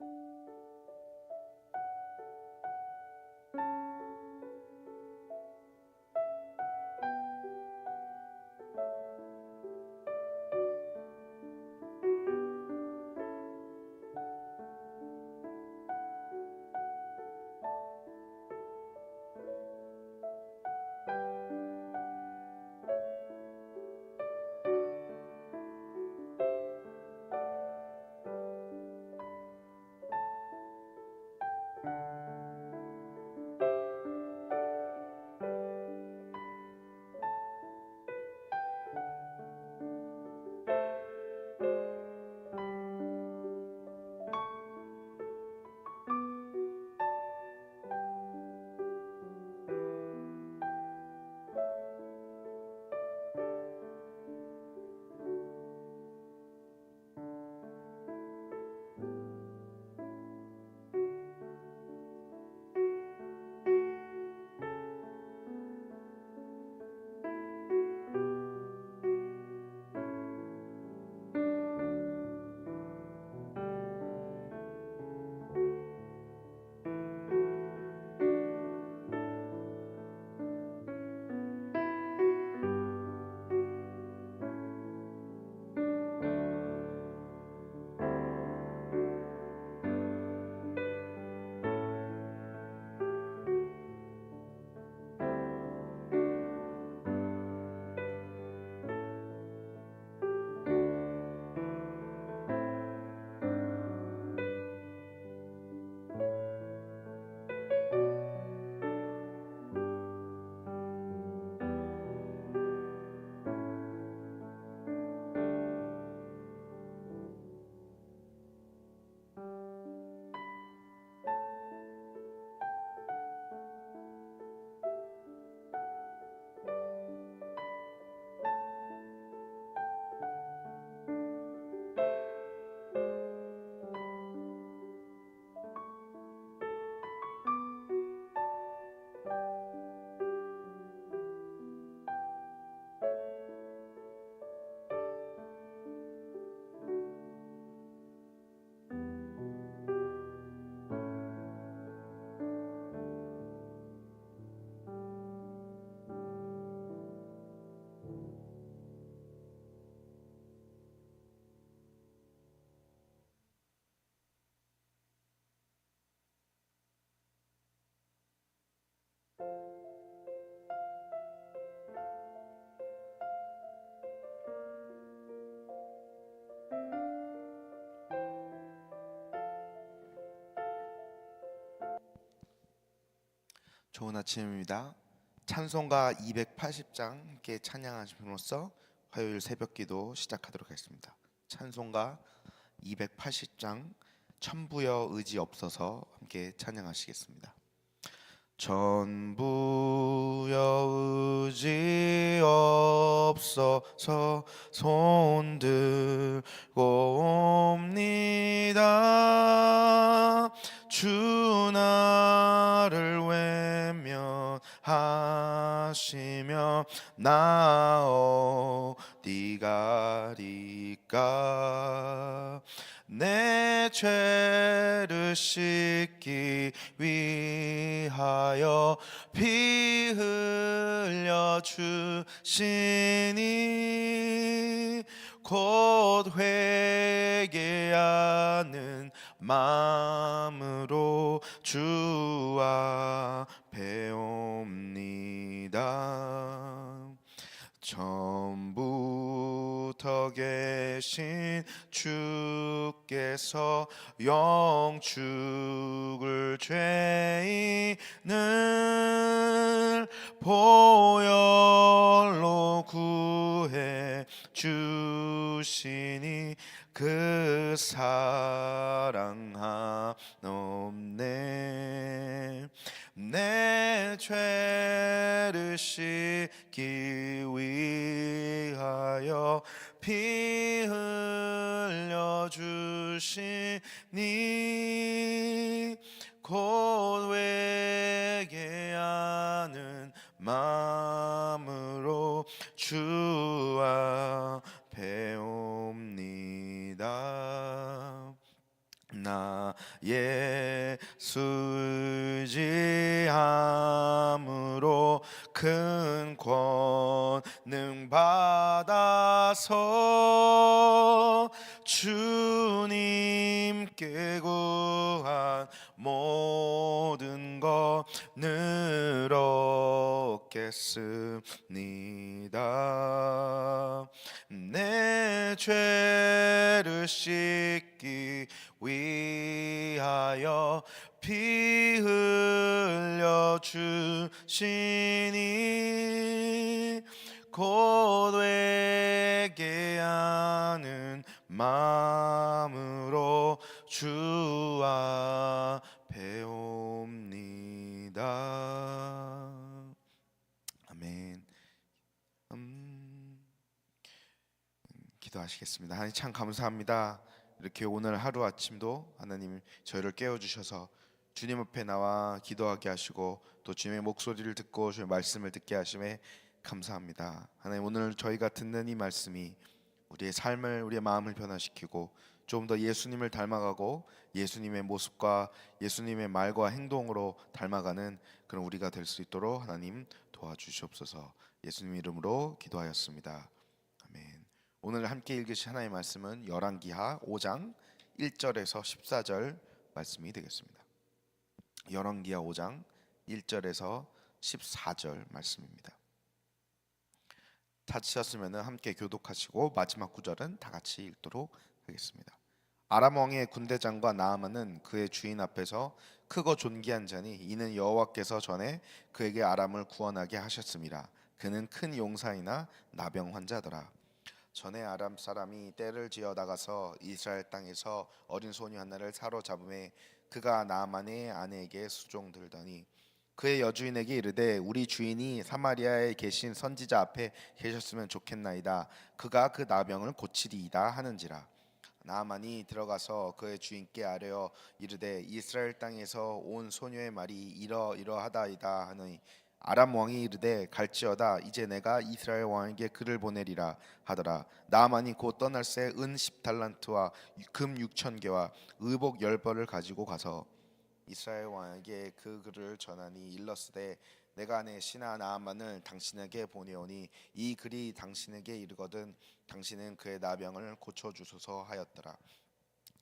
you. 좋은 아침입니다. 찬송가 280장 함께 찬양하심으로써 화요일 새벽기도 시작하도록 하겠습니다. 찬송가 280장 천부여 의지 없어서 함께 찬양하시겠습니다. 전부여 의지 없어서 손 들고 옵니다. 주 나를 외면하시며 나 어디 가리까 내 죄를 씻기 위하여 피 흘려 주시니 곧 회개하는 마음으로 주 앞에 옵니다. 처음 부터 계신 주께서 영축을 죄인을 보혈로 구해 주시니 그 사랑 한없네 내 죄를 씻기 위하여 피 흘려 주시니 곧 회개하는 마음으로 주 앞에 옵니다 나 예수 지함으로 큰 권능 받아서 주님께 구한 모든 것을 얻겠습니다. 내 죄를 씻 기 위하여 피 흘려 주시니 곧 회개하는 마음으로 주 앞에 옵니다. 아멘. 음, 기도하시겠습니다. 하나님 참 감사합니다 이렇게 오늘 하루 아침도 하나님 저희를 깨워 주셔서 주님 앞에 나와 기도하게 하시고 또 주님의 목소리를 듣고 주님의 말씀을 듣게 하심에 감사합니다. 하나님 오늘 저희가 듣는 이 말씀이 우리의 삶을 우리의 마음을 변화시키고 좀 더 예수님을 닮아가고 예수님의 모습과 예수님의 말과 행동으로 닮아가는 그런 우리가 될 수 있도록 하나님 도와주시옵소서. 예수님 이름으로 기도하였습니다. 오늘 함께 읽으실 하나님의 말씀은 열왕기하 5장 1절에서 14절 말씀이 되겠습니다. 열왕기하 5장 1절에서 14절 말씀입니다. 찾으셨으면 함께 교독하시고 마지막 구절은 다 같이 읽도록 하겠습니다. 아람 왕의 군대 장과 나아만은 그의 주인 앞에서 크고 존귀한 자니 이는 여호와께서 전에 그에게 아람을 구원하게 하셨습니다. 그는 큰 용사이나 나병 환자더라. 전에 아람 사람이 떼를 지어 나가서 이스라엘 땅에서 어린 소녀 하나를 사로잡음에 그가 나만의 아내에게 수종들더니 그의 여주인에게 이르되 우리 주인이 사마리아에 계신 선지자 앞에 계셨으면 좋겠나이다. 그가 그 나병을 고치리이다 하는지라. 나만이 들어가서 그의 주인께 아뢰어 이르되 이스라엘 땅에서 온 소녀의 말이 이러 이러하다이다 하니 아람 왕이 이르되 갈지어다 이제 내가 이스라엘 왕에게 글을 보내리라 하더라. 나만이 곧 떠날 새 은 10달란트와 금 6천 개와 의복 열 벌을 가지고 가서 이스라엘 왕에게 그 글을 전하니 일렀으되 내가 내 신하 나아만을 당신에게 보내오니 이 글이 당신에게 이르거든 당신은 그의 나병을 고쳐 주소서 하였더라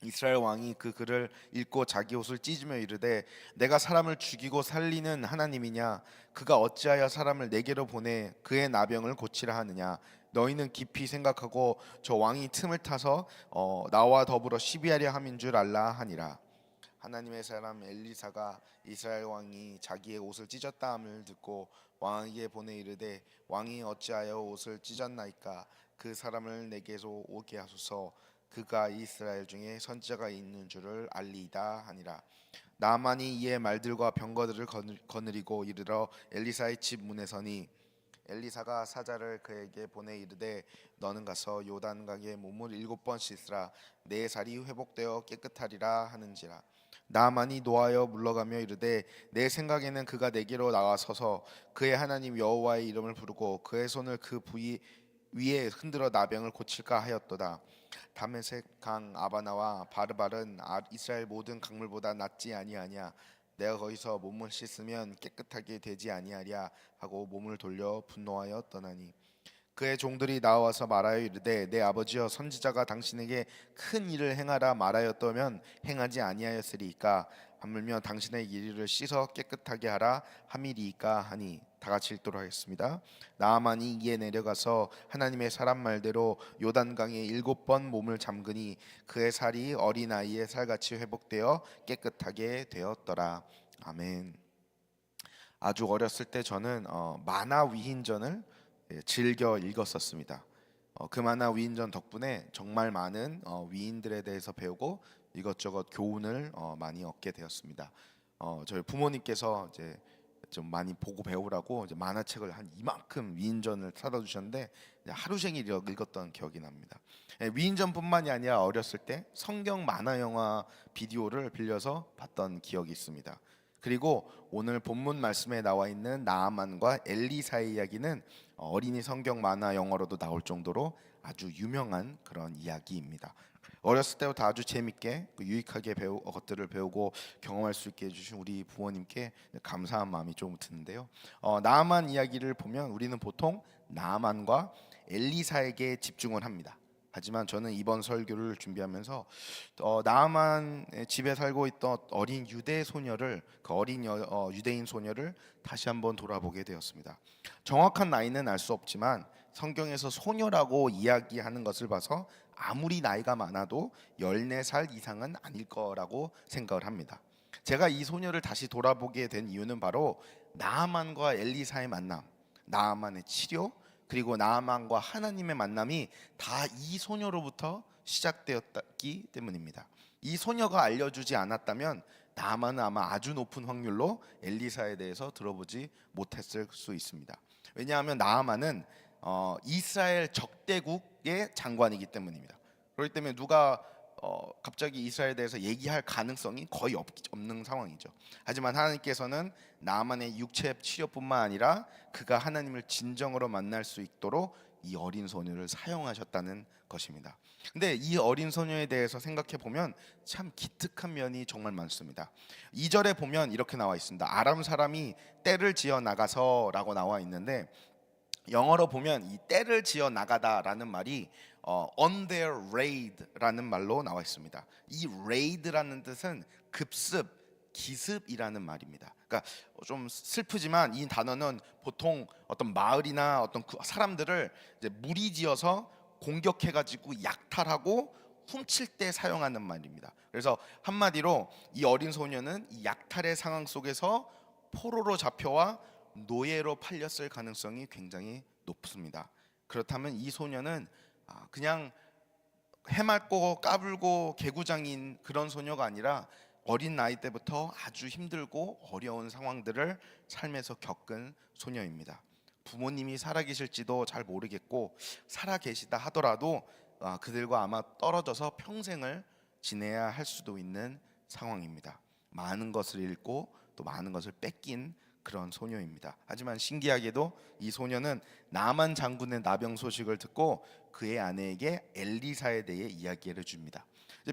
이스라엘 왕이 그 글을 읽고 자기 옷을 찢으며 이르되 내가 사람을 죽이고 살리는 하나님이냐? 그가 어찌하여 사람을 내게로 보내 그의 나병을 고치라 하느냐? 너희는 깊이 생각하고 저 왕이 틈을 타서 어, 나와 더불어 시비하려 함인 줄 알라 하니라. 하나님의 사람 엘리사가 이스라엘 왕이 자기의 옷을 찢었다 함을 듣고 왕에게 보내 이르되 왕이 어찌하여 옷을 찢었나이까? 그 사람을 내게로 오게 하소서 그가 이스라엘 중에 선지자가 있는 줄을 알리이다 하니라. 나만이 이의 말들과 병거들을 거느- 거느리고 이르러 엘리사의 집 문에 서니 엘리사가 사자를 그에게 보내 이르되 너는 가서 요단강에 몸을 일곱 번 씻으라. 내 살이 회복되어 깨끗하리라 하는지라. 나만이 노하여 물러가며 이르되 내 생각에는 그가 내게로 나와 서서 그의 하나님 여호와의 이름을 부르고 그의 손을 그 부위 위에 흔들어 나병을 고칠까 하였도다. 다메섹 강 아바나와 바르발은 아- 이스라엘 모든 강물보다 낫지 아니하냐. 내가 거기서 몸을 씻으면 깨끗하게 되지 아니하랴 하고 몸을 돌려 분노하여 떠나니 그의 종들이 나와서 말하여 이르되 내 아버지여 선지자가 당신에게 큰 일을 행하라 말하였다면 행하지 아니하였으리이까 하물며 당신의 이리를 씻어 깨끗하게 하라 함이리이까 하니 다 같이 읽도록 하겠습니다. 나아만이 이에 내려가서 하나님의 사람 말대로 요단강에 일곱 번 몸을 잠그니 그의 살이 어린 아이의 살같이 회복되어 깨끗하게 되었더라. 아멘. 아주 어렸을 때 저는 어, 만화 위인전을 예, 즐겨 읽었었습니다. 어, 그 만화 위인전 덕분에 정말 많은 어, 위인들에 대해서 배우고 이것저것 교훈을 어, 많이 얻게 되었습니다. 어, 저희 부모님께서 이제 좀 많이 보고 배우라고 이제 만화책을 한 이만큼 위인전을 사다 주셨는데 하루 종일 읽- 읽었던 기억이 납니다. 예, 위인전뿐만이 아니라 어렸을 때 성경 만화 영화 비디오를 빌려서 봤던 기억이 있습니다. 그리고 오늘 본문 말씀에 나와 있는 나아만과 엘리사의 이야기는 어린이 성경 만화 영어로도 나올 정도로 아주 유명한 그런 이야기입니다. 어렸을 때부터 아주 재밌게 그 유익하게 배우 것들을 배우고 경험할 수 있게 해주신 우리 부모님께 감사한 마음이 좀 드는데요. 어, 나아만 이야기를 보면 우리는 보통 나아만과 엘리사에게 집중을 합니다. 하지만 저는 이번 설교를 준비하면서 어, 나아만 집에 살고 있던 어린 유대 소녀를 그 어린 여, 어, 유대인 소녀를 다시 한번 돌아보게 되었습니다. 정확한 나이는 알 수 없지만 성경에서 소녀라고 이야기하는 것을 봐서 아무리 나이가 많아도 14살 이상은 아닐 거라고 생각을 합니다. 제가 이 소녀를 다시 돌아보게 된 이유는 바로 나아만과 엘리사의 만남, 나아만의 치료, 그리고 나아만과 하나님의 만남이 다 이 소녀로부터 시작되었기 때문입니다. 이 소녀가 알려주지 않았다면 나아만은 아마 아주 높은 확률로 엘리사에 대해서 들어보지 못했을 수 있습니다. 왜냐하면 나아만은 어, 이스라엘 적대국의 장관이기 때문입니다. 그렇기 때문에 누가 어, 갑자기 이스라엘에 대해서 얘기할 가능성이 거의 없, 없는 상황이죠. 하지만 하나님께서는 나만의 육체 치료뿐만 아니라 그가 하나님을 진정으로 만날 수 있도록 이 어린 소녀를 사용하셨다는 것입니다. 근데 이 어린 소녀에 대해서 생각해 보면 참 기특한 면이 정말 많습니다. 2절에 보면 이렇게 나와 있습니다. 아람 사람이 때를 지어 나가서라고 나와 있는데 영어로 보면 이 때를 지어 나가다라는 말이 어, on their raid라는 말로 나와 있습니다. 이 raid라는 뜻은 급습, 기습이라는 말입니다. 그러니까 좀 슬프지만 이 단어는 보통 어떤 마을이나 어떤 그 사람들을 무리지어서 공격해가지고 약탈하고 훔칠 때 사용하는 말입니다. 그래서 한마디로 이 어린 소녀는 이 약탈의 상황 속에서 포로로 잡혀와 노예로 팔렸을 가능성이 굉장히 높습니다. 그렇다면 이 소녀는 아, 그냥 해맑고 까불고 개구장인 그런 소녀가 아니라 어린 나이 때부터 아주 힘들고 어려운 상황들을 삶에서 겪은 소녀입니다. 부모님이 살아계실지도 잘 모르겠고 살아계시다 하더라도 아, 그들과 아마 떨어져서 평생을 지내야 할 수도 있는 상황입니다. 많은 것을 잃고 또 많은 것을 뺏긴 그런 소녀입니다. 하지만 신기하게도 이 소녀는 나만 장군의 나병 소식을 듣고 그의 아내에게 엘리사에 대해 이야기를 줍니다.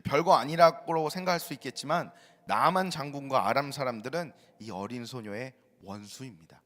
별거 아니라고 생각할 수 있겠지만 나만 장군과 아람 사람들은 이 어린 소녀의 원수입니다.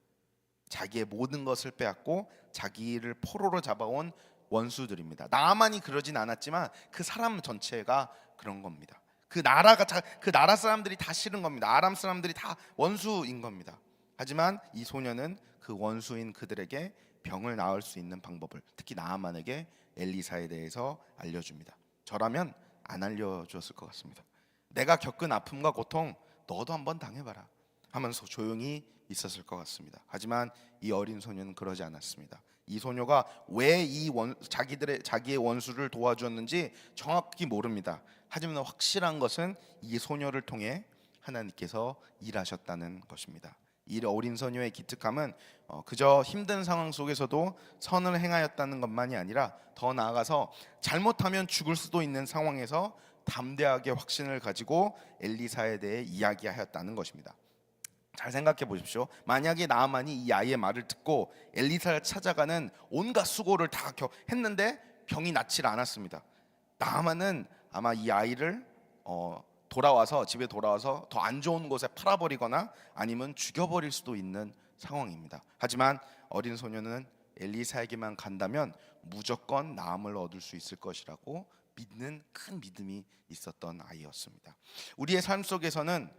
자기의 모든 것을 빼앗고 자기를 포로로 잡아온 원수들입니다. 나만이 그러진 않았지만 그 사람 전체가 그런 겁니다. 그 나라가 자, 그 나라 사람들이 다 싫은 겁니다. 아람 사람들이 다 원수인 겁니다. 하지만 이 소녀는 그 원수인 그들에게 병을 나을 수 있는 방법을 특히 나아만에게 엘리사에 대해서 알려줍니다. 저라면 안 알려줬을 것 같습니다. 내가 겪은 아픔과 고통 너도 한번 당해봐라 하면서 조용히 있었을 것 같습니다. 하지만 이 어린 소녀는 그러지 않았습니다. 이 소녀가 왜 이 자기들의 자기의 원수를 도와주었는지 정확히 모릅니다. 하지만 확실한 것은 이 소녀를 통해 하나님께서 일하셨다는 것입니다. 이 어린 소녀의 기특함은 어, 그저 힘든 상황 속에서도 선을 행하였다는 것만이 아니라 더 나아가서 잘못하면 죽을 수도 있는 상황에서 담대하게 확신을 가지고 엘리사에 대해 이야기하였다는 것입니다. 잘 생각해 보십시오. 만약에 나아만이 이 아이의 말을 듣고 엘리사를 찾아가는 온갖 수고를 다 했는데 병이 낫질 않았습니다. 나아만은 아마 이 아이를 어, 돌아와서 집에 돌아와서 더 안 좋은 곳에 팔아버리거나 아니면 죽여버릴 수도 있는 상황입니다. 하지만 어린 소녀는 엘리사에게만 간다면 무조건 나음을 얻을 수 있을 것이라고 믿는 큰 믿음이 있었던 아이였습니다. 우리의 삶 속에서는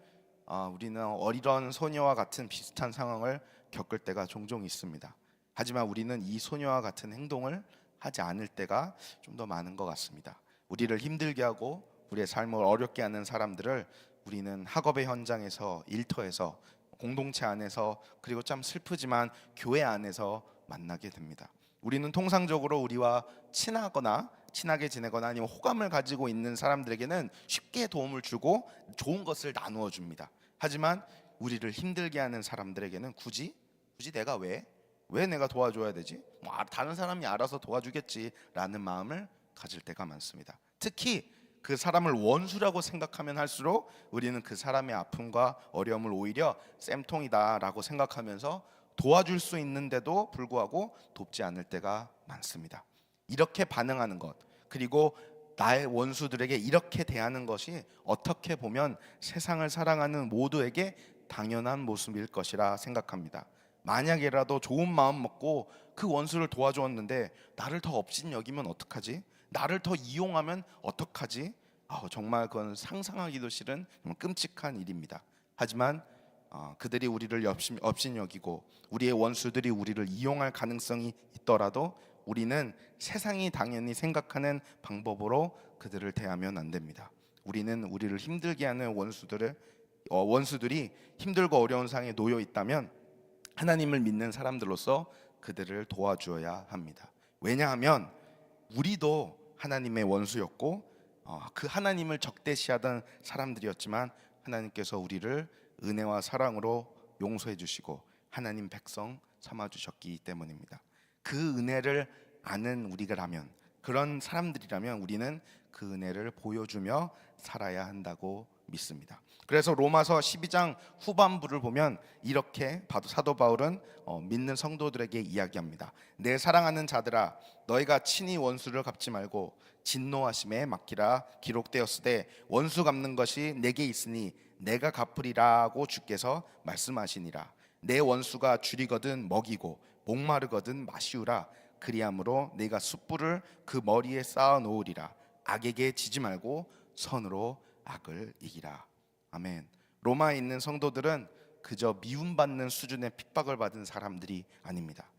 어, 우리는 어리던 소녀와 같은 비슷한 상황을 겪을 때가 종종 있습니다. 하지만 우리는 이 소녀와 같은 행동을 하지 않을 때가 좀 더 많은 것 같습니다. 우리를 힘들게 하고 우리의 삶을 어렵게 하는 사람들을 우리는 학업의 현장에서 일터에서 공동체 안에서 그리고 참 슬프지만 교회 안에서 만나게 됩니다. 우리는 통상적으로 우리와 친하거나 친하게 지내거나 아니면 호감을 가지고 있는 사람들에게는 쉽게 도움을 주고 좋은 것을 나누어 줍니다. 하지만 우리를 힘들게 하는 사람들에게는 굳이 굳이 내가 왜 왜 내가 도와줘야 되지? 뭐 아, 다른 사람이 알아서 도와주겠지라는 마음을 가질 때가 많습니다. 특히 그 사람을 원수라고 생각하면 할수록 우리는 그 사람의 아픔과 어려움을 오히려 쌤통이다라고 생각하면서 도와줄 수 있는데도 불구하고 돕지 않을 때가 많습니다. 이렇게 반응하는 것 그리고 나의 원수들에게 이렇게 대하는 것이 어떻게 보면 세상을 사랑하는 모두에게 당연한 모습일 것이라 생각합니다. 만약이라도 좋은 마음 먹고 그 원수를 도와주었는데 나를 더 업신 여기면 어떡하지? 나를 더 이용하면 어떡하지? 아, 정말 그건 상상하기도 싫은 끔찍한 일입니다. 하지만 어, 그들이 우리를 업신, 업신 여기고 우리의 원수들이 우리를 이용할 가능성이 있더라도 우리는 세상이 당연히 생각하는 방법으로 그들을 대하면 안 됩니다. 우리는 우리를 힘들게 하는 원수들을 어, 원수들이 힘들고 어려운 상황에 놓여 있다면 하나님을 믿는 사람들로서 그들을 도와주어야 합니다. 왜냐하면 우리도 하나님의 원수였고 어, 그 하나님을 적대시하던 사람들이었지만 하나님께서 우리를 은혜와 사랑으로 용서해 주시고 하나님 백성 삼아 주셨기 때문입니다. 그 은혜를 아는 우리가라면 그런 사람들이라면 우리는 그 은혜를 보여주며 살아야 한다고 믿습니다. 그래서 로마서 12장 후반부를 보면 이렇게 사도 바울은 어, 믿는 성도들에게 이야기합니다. 내 사랑하는 자들아 너희가 친히 원수를 갚지 말고 진노하심에 맡기라 기록되었으되 원수 갚는 것이 내게 있으니 내가 갚으리라고 주께서 말씀하시니라 내 원수가 줄이거든 먹이고 목마르거든 마시우라 그리함으로 내가 숯불을 그 머리에 쌓아 놓으리라 악에게 지지 말고 선으로 악을 이기라 아멘 로마에 있는 성도들은 그저 미움받는 수준의 핍박을 받은 사람들이 아닙니다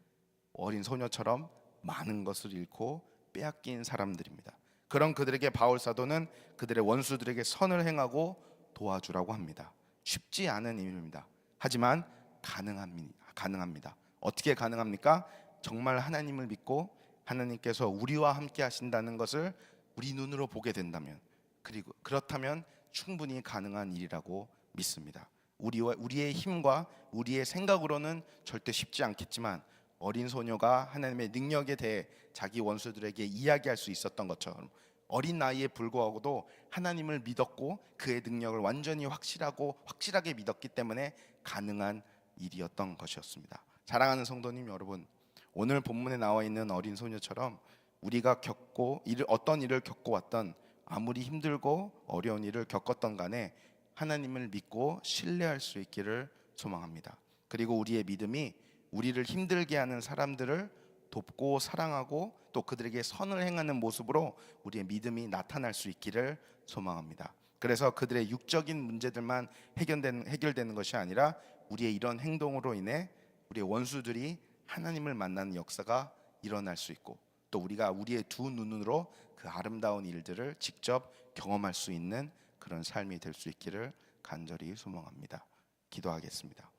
어린 소녀처럼 많은 것을 잃고 빼앗긴 사람들입니다. 그런 그들에게 바울 사도는 그들의 원수들에게 선을 행하고 도와주라고 합니다. 쉽지 않은 일입니다. 하지만 가능합니다. 어떻게 가능합니까? 정말 하나님을 믿고 하나님께서 우리와 함께 하신다는 것을 우리 눈으로 보게 된다면 그리고 그렇다면 충분히 가능한 일이라고 믿습니다. 우리와 우리의 힘과 우리의 생각으로는 절대 쉽지 않겠지만 어린 소녀가 하나님의 능력에 대해 자기 원수들에게 이야기할 수 있었던 것처럼 어린 나이에 불구하고도 하나님을 믿었고 그의 능력을 완전히 확실하고 확실하게 믿었기 때문에 가능한 일이었던 것이었습니다. 사랑하는 성도님 여러분, 오늘 본문에 나와 있는 어린 소녀처럼 우리가 겪고 어떤 일을 겪고 왔던 아무리 힘들고 어려운 일을 겪었던 간에 하나님을 믿고 신뢰할 수 있기를 소망합니다. 그리고 우리의 믿음이 우리를 힘들게 하는 사람들을 돕고 사랑하고 또 그들에게 선을 행하는 모습으로 우리의 믿음이 나타날 수 있기를 소망합니다. 그래서 그들의 육적인 문제들만 해결되는, 해결되는 것이 아니라 우리의 이런 행동으로 인해 우리의 원수들이 하나님을 만나는 역사가 일어날 수 있고 또 우리가 우리의 두 눈으로 그 아름다운 일들을 직접 경험할 수 있는 그런 삶이 될 수 있기를 간절히 소망합니다. 기도하겠습니다.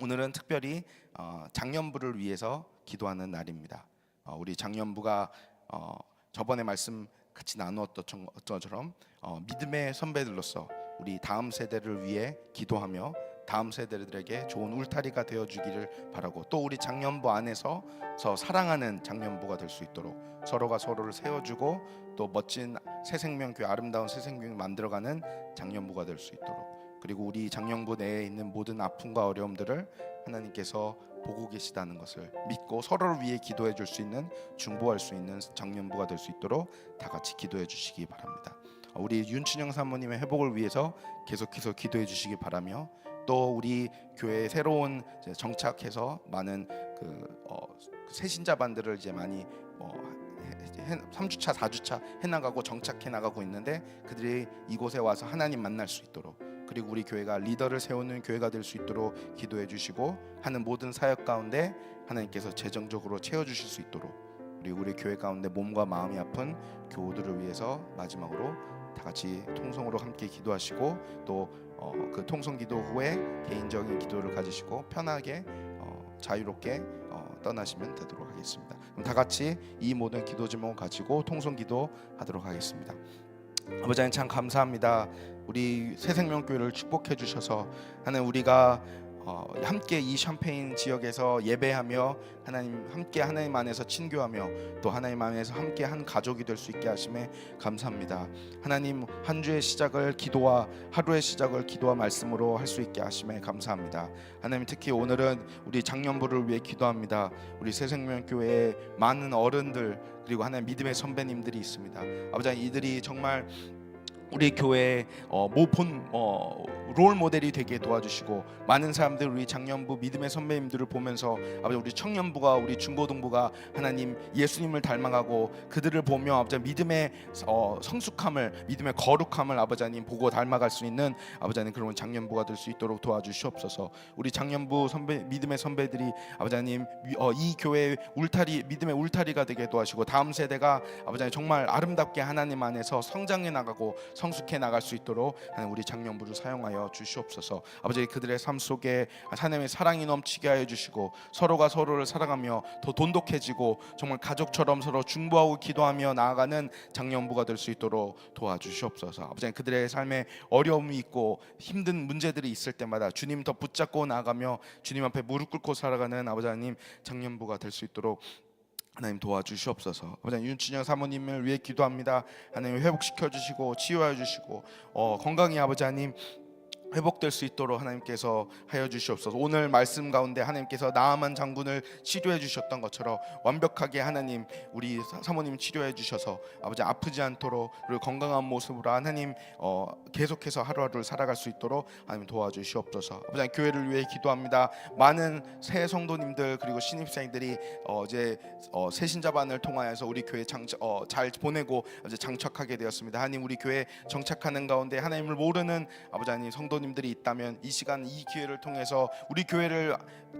오늘은 특별히 어, 장년부를 위해서 기도하는 날입니다. 어, 우리 장년부가 어, 저번에 말씀 같이 나누었던 것처럼 어, 믿음의 선배들로서 우리 다음 세대를 위해 기도하며 다음 세대들에게 좋은 울타리가 되어 주기를 바라고 또 우리 장년부 안에서 서 사랑하는 장년부가 될 수 있도록 서로가 서로를 세워주고 또 멋진 새 생명교회 아름다운 새 생명 만들어가는 장년부가 될 수 있도록 그리고 우리 장년부 내에 있는 모든 아픔과 어려움들을 하나님께서 보고 계시다는 것을 믿고 서로를 위해 기도해 줄 수 있는 중보할 수 있는 장년부가 될 수 있도록 다 같이 기도해 주시기 바랍니다. 우리 윤춘영 사모님의 회복을 위해서 계속해서 기도해 주시기 바라며 또 우리 교회에 새로운 정착해서 많은 그 어, 새신자반들을 이제 많이 어, 3주차, 4주차 해나가고 정착해 나가고 있는데 그들이 이곳에 와서 하나님 만날 수 있도록 그리고 우리 교회가 리더를 세우는 교회가 될 수 있도록 기도해 주시고 하는 모든 사역 가운데 하나님께서 재정적으로 채워 주실 수 있도록 그리고 우리 교회 가운데 몸과 마음이 아픈 교우들을 위해서 마지막으로 다 같이 통성으로 함께 기도하시고 또 어, 그 통성 기도 후에 개인적인 기도를 가지시고 편하게 어, 자유롭게 어, 떠나시면 되도록 하겠습니다. 그럼 다 같이 이 모든 기도 제목 가지고 통성 기도 하도록 하겠습니다. 아버지 하나님 참 감사합니다. 우리 새생명교회를 축복해 주셔서 하나님 우리가 어, 함께 이 샴페인 지역에서 예배하며 하나님 함께 하나님 안에서 친교하며 또 하나님 안에서 함께 한 가족이 될 수 있게 하심에 감사합니다. 하나님 한 주의 시작을 기도와 하루의 시작을 기도와 말씀으로 할 수 있게 하심에 감사합니다. 하나님 특히 오늘은 우리 장년부를 위해 기도합니다. 우리 새생명교회의 많은 어른들 그리고 하나님 믿음의 선배님들이 있습니다. 아버지 이들이 정말 우리 교회의 어, 모본 어, 롤 모델이 되게 도와주시고 많은 사람들 우리 장년부 믿음의 선배님들을 보면서 아버지 우리 청년부가 우리 중고등부가 하나님 예수님을 닮아가고 그들을 보며 아버지 믿음의 어, 성숙함을 믿음의 거룩함을 아버지 하나님 보고 닮아갈 수 있는 아버지 하나님 그런 장년부가 될 수 있도록 도와주시옵소서. 우리 장년부 선배 믿음의 선배들이 아버지 하나님 위- 어, 이 교회의 울타리 믿음의 울타리가 되게 도와주시고 다음 세대가 아버지 하나님 정말 아름답게 하나님 안에서 성장해 나가고 성숙해 나갈 수 있도록 하나님 우리 장년부를 사용하여 주시옵소서. 아버지 그들의 삶 속에 하나님의 사랑이 넘치게 하여 주시고 서로가 서로를 사랑하며 더 돈독해지고 정말 가족처럼 서로 중보하고 기도하며 나아가는 장년부가 될 수 있도록 도와주시옵소서. 아버지 그들의 삶에 어려움이 있고 힘든 문제들이 있을 때마다 주님 더 붙잡고 나아가며 주님 앞에 무릎 꿇고 살아가는 아버지 하나님 장년부가 될 수 있도록 하나님 도와주시옵소서. 아버지 윤춘영 사모님을 위해 기도합니다. 하나님 회복시켜 주시고 치유하여 주시고 어, 건강히 아버지 하나님 회복될 수 있도록 하나님께서 하여 주시옵소서. 오늘 말씀 가운데 하나님께서 나아만 장군을 치료해 주셨던 것처럼 완벽하게 하나님 우리 사- 사모님 치료해 주셔서 아버지 아프지 않도록 그리고 건강한 모습으로 하나님 어, 계속해서 하루하루를 살아갈 수 있도록 하나님 도와주시옵소서. 아버지 교회를 위해 기도합니다. 많은 새 성도님들 그리고 신입생들이 어, 이제 어, 새신자반을 통하여서 우리 교회 장, 어, 잘 보내고 이제 장착하게 되었습니다. 하나님 우리 교회 정착하는 가운데 하나님을 모르는 아버지 하나님 성도님 들이 있다면 이 시간 이 기회를 통해서 우리 교회를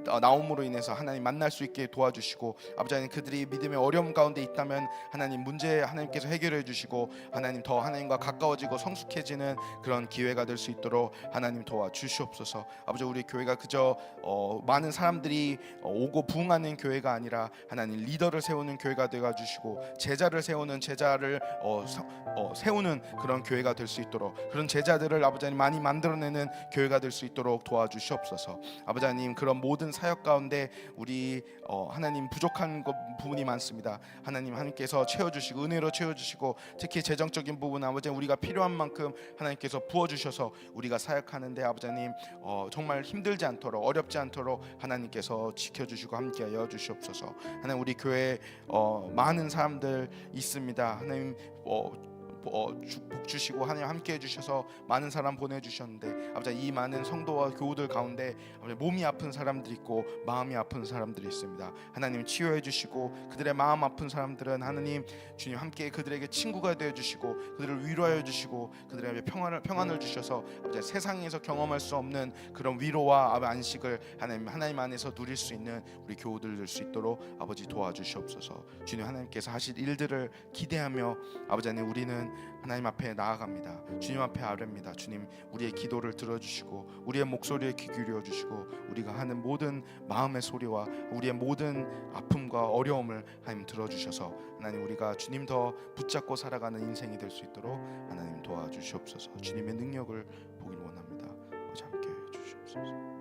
어, 나옴으로 인해서 하나님 만날 수 있게 도와주시고 아버지 하나님 그들이 믿음의 어려움 가운데 있다면 하나님 문제 하나님께서 해결해 주시고 하나님 더 하나님과 가까워지고 성숙해지는 그런 기회가 될 수 있도록 하나님 도와 주시옵소서. 아버지 우리 교회가 그저 어, 많은 사람들이 어, 오고 부흥하는 교회가 아니라 하나님 리더를 세우는 교회가 되어 주시고 제자를 세우는 제자를 어, 서- 어, 세우는 그런 교회가 될 수 있도록 그런 제자들을 아버지 하나님 많이 만들어내 는 교회가 될 수 있도록 도와주시옵소서. 아버지 하나님 그런 모든 사역 가운데 우리 어, 하나님 부족한 것, 부분이 많습니다. 하나님 하나님께서 채워주시고 은혜로 채워주시고 특히 재정적인 부분 아버지 우리가 필요한 만큼 하나님께서 부어주셔서 우리가 사역하는데 아버지 하나님 어, 정말 힘들지 않도록 어렵지 않도록 하나님께서 지켜주시고 함께하여 주시옵소서. 하나님 우리 교회 어, 많은 사람들 있습니다. 하나님 어, 어, 주- 복 주시고 하나님 함께 해주셔서 많은 사람 보내주셨는데 아버지 이 많은 성도와 교우들 가운데 아버지 몸이 아픈 사람들이 있고 마음이 아픈 사람들이 있습니다. 하나님 치유해 주시고 그들의 마음 아픈 사람들은 하나님 주님 함께 그들에게 친구가 되어 주시고 그들을 위로하여 주시고 그들에게 평안을 평안을 주셔서 아버지 세상에서 경험할 수 없는 그런 위로와 안식을 하나님 하나님 안에서 누릴 수 있는 우리 교우들 될 수 있도록 아버지 도와주시옵소서. 주님 하나님께서 하실 일들을 기대하며 아버지 하나님 우리는 하나님 앞에 나아갑니다. 주님 앞에 아뢰입니다. 주님 우리의 기도를 들어주시고 우리의 목소리에 귀 기울여 주시고 우리가 하는 모든 마음의 소리와 우리의 모든 아픔과 어려움을 하나님 들어주셔서 하나님 우리가 주님 더 붙잡고 살아가는 인생이 될 수 있도록 하나님 도와주시옵소서. 주님의 능력을 보길 원합니다. 함께 해 주시옵소서